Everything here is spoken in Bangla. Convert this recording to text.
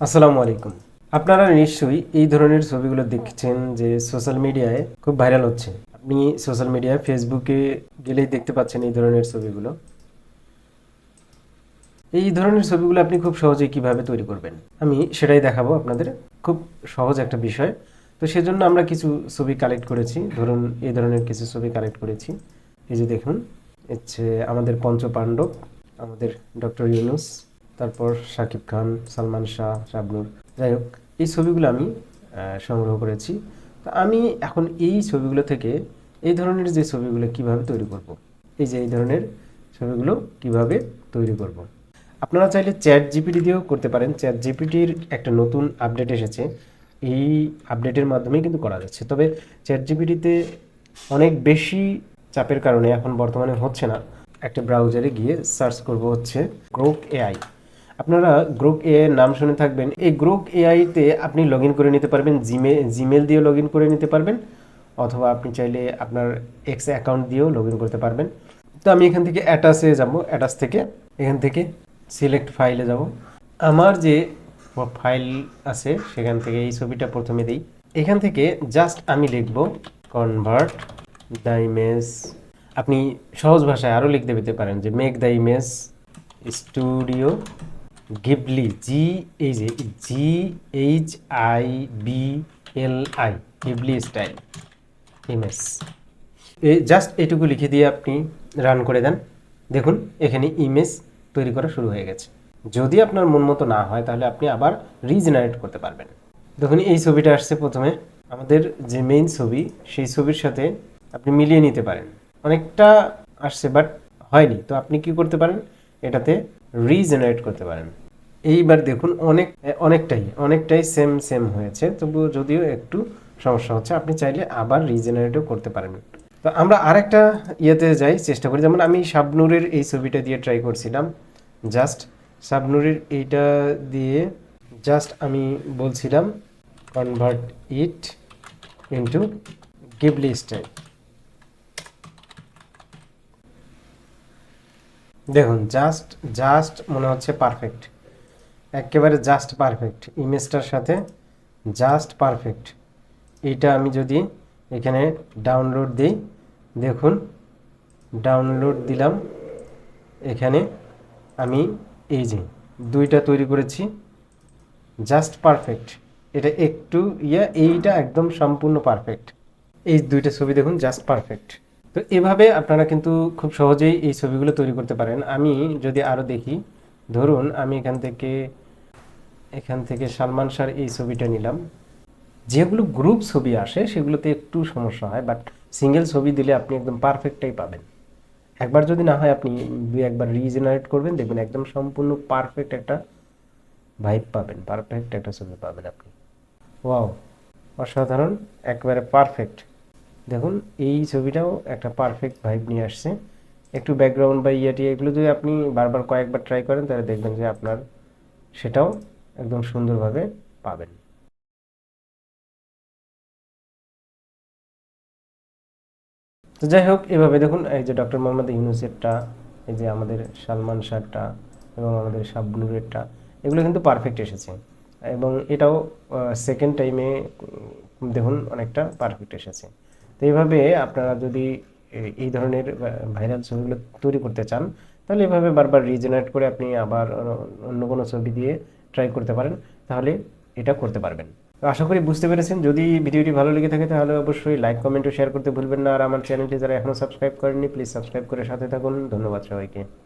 আসসালামু আলাইকুম। আপনারা নিশ্চয়ই এই ধরনের ছবিগুলো দেখছেন যে সোশ্যাল মিডিয়ায় খুব ভাইরাল হচ্ছে। আপনি সোশ্যাল মিডিয়ায় ফেসবুকে গেলেই দেখতে পাচ্ছেন এই ধরনের ছবিগুলো। এই ধরনের ছবিগুলো আপনি খুব সহজেই কীভাবে তৈরি করবেন? আমি সেটাই দেখাবো আপনাদের। খুব সহজ একটা বিষয়। তো সেজন্য আমরা কিছু ছবি কালেক্ট করেছি। ধরুন এই ধরনের কিছু ছবি কালেক্ট করেছি। এই যে দেখুন হচ্ছে আমাদের পঞ্চপাণ্ডব, আমাদের ডক্টর ইউনুস তারপর শাকিব খান, সালমান শাহ, শাবনুর। যাই হোক, এই ছবিগুলো আমি সংগ্রহ করেছি। তো আমি এখন এই ছবিগুলো থেকে এই ধরনের যে ছবিগুলো কীভাবে তৈরি করব। এই যে এই ধরনের ছবিগুলো কীভাবে তৈরি করব। আপনারা চাইলে চ্যাট জিপিটি দিয়েও করতে পারেন। চ্যাট জিপিটির একটা নতুন আপডেট এসেছে। এই আপডেটের মাধ্যমেই কিন্তু করা যাচ্ছে। তবে চ্যাট জিপিটিতে অনেক বেশি চাপের কারণে এখন বর্তমানে হচ্ছে না। একটা ব্রাউজারে গিয়ে সার্চ করব হচ্ছে গ্রোক এআই আপনারা গ্রুপ এ নাম শুনে থাকবেন। এই গ্রুপ এআইতে আপনি লগ করে নিতে পারবেন জিমে জিমেল দিয়ে লগ করে নিতে পারবেন, অথবা আপনি চাইলে আপনার এক্স অ্যাকাউন্ট দিয়েও লগ করতে পারবেন। তো আমি এখান থেকে অ্যাটাসে যাব অ্যাটাস থেকে। এখান থেকে সিলেক্ট ফাইলে যাব। আমার যে ফাইল আছে, সেখান থেকে এই ছবিটা প্রথমে দিই। এখান থেকে জাস্ট আমি লিখব কনভার্ট দ্য ইমেজ আপনি সহজ ভাষায় আরও লিখতে পেতে পারেন যে make the image studio Ghibli, জি এই যে, G H I B L I, Ghibli style, image. এই জাস্ট এটুকু লিখে দিয়ে আপনি রান করে দেন। দেখুন, এখানে ইমেজ তৈরি করা শুরু হয়ে গেছে। যদি আপনার মন মতো না হয়, তাহলে আপনি আবার রিজেনারেট করতে পারবেন। দেখুন, এই ছবিটা আসছে প্রথমে। আমাদের যে মেইন ছবি, সেই ছবির সাথে আপনি মিলিয়ে নিতে পারেন। অনেকটা আসছে বাট হয়নি। তো আপনি কি করতে পারেন? এটাতে রিজেনারেট করতে পারেন। এইবার দেখুন, অনেক, অনেকটাই অনেকটাই সেম সেম হয়েছে। তবুও যদিও একটু সমস্যা হচ্ছে, আপনি চাইলে আবার রিজেনারেটও করতে পারেন। তো আমরা আরেকটা ইয়েতে যাই, চেষ্টা করি। যেমন আমি শাবনুরের এই ছবিটা দিয়ে ট্রাই করছিলাম। জাস্ট শাবনুরের এইটা দিয়ে জাস্ট আমি বলছিলাম convert it into Ghibli style দেখুন জাস্ট জাস্ট মনে হচ্ছে পারফেক্ট একেবারে জাস্ট পারফেক্ট ইমেজটার সাথে জাস্ট পারফেক্ট এইটা আমি যদি এখানে ডাউনলোড দিই, দেখুন ডাউনলোড দিলাম। এখানে আমি এই যে দুইটা তৈরি করেছি জাস্ট পারফেক্ট এটা একটু ইয়া, এইটা একদম সম্পূর্ণ পারফেক্ট এই দুইটা ছবি দেখুন জাস্ট পারফেক্ট তো এভাবে আপনারা কিন্তু খুব সহজেই এই ছবিগুলো তৈরি করতে পারেন। আমি যদি আরও দেখি, ধরুন আমি এখান থেকে এখান থেকে সালমান শাহর এই ছবিটা নিলাম। যেগুলো গ্রুপ ছবি আসে, সেগুলোতে একটু সমস্যা হয় বাট সিঙ্গেল ছবি দিলে আপনি একদম পারফেক্টটাই পাবেন। একবার যদি না হয়, আপনি দুই একবার রিজেনারেট করবেন, দেখবেন একদম সম্পূর্ণ পারফেক্ট একটা ভাইব পাবেন পারফেক্ট একটা ছবি পাবেন আপনি। ওয়াও অসাধারণ, একবারে পারফেক্ট দেখুন, এই ছবিটাও একটা পারফেক্ট ভাইব নিয়ে আসছে। একটু ব্যাকগ্রাউন্ড বা ইয়াটি এগুলো যদি আপনি বারবার কয়েকবার ট্রাই করেন, তাহলে দেখবেন যে আপনার সেটাও একদম সুন্দরভাবে পাবেন। তো যাই হোক, এভাবে দেখুন, এই যে ডক্টর মোহাম্মদ ইউনুসেরটা, এই যে আমাদের সালমান শাহটা এবং আমাদের শাবনুরেরটা এগুলো কিন্তু পারফেক্ট এসেছে। এবং এটাও সেকেন্ড টাইমে দেখুন, অনেকটা পারফেক্ট এসেছে। তো এইভাবে আপনারা যদি এই ধরনের ভাইরাল ছবিগুলো তৈরি করতে চান, তাহলে এভাবে বারবার রিজেনারেট করে আপনি আবার অন্য- কোনো ছবি দিয়ে ট্রাই করতে পারেন, তাহলে এটা করতে পারবেন। আশা করি বুঝতে পেরেছেন। যদি ভিডিওটি ভালো লেগে থাকে, তাহলে অবশ্যই লাইক কমেন্ট ও শেয়ার করতে ভুলবেন না। আর আমার চ্যানেলটি যারা এখনও সাবস্ক্রাইব করেননি প্লিজ সাবস্ক্রাইব করে সাথে থাকুন। ধন্যবাদ সবাইকে।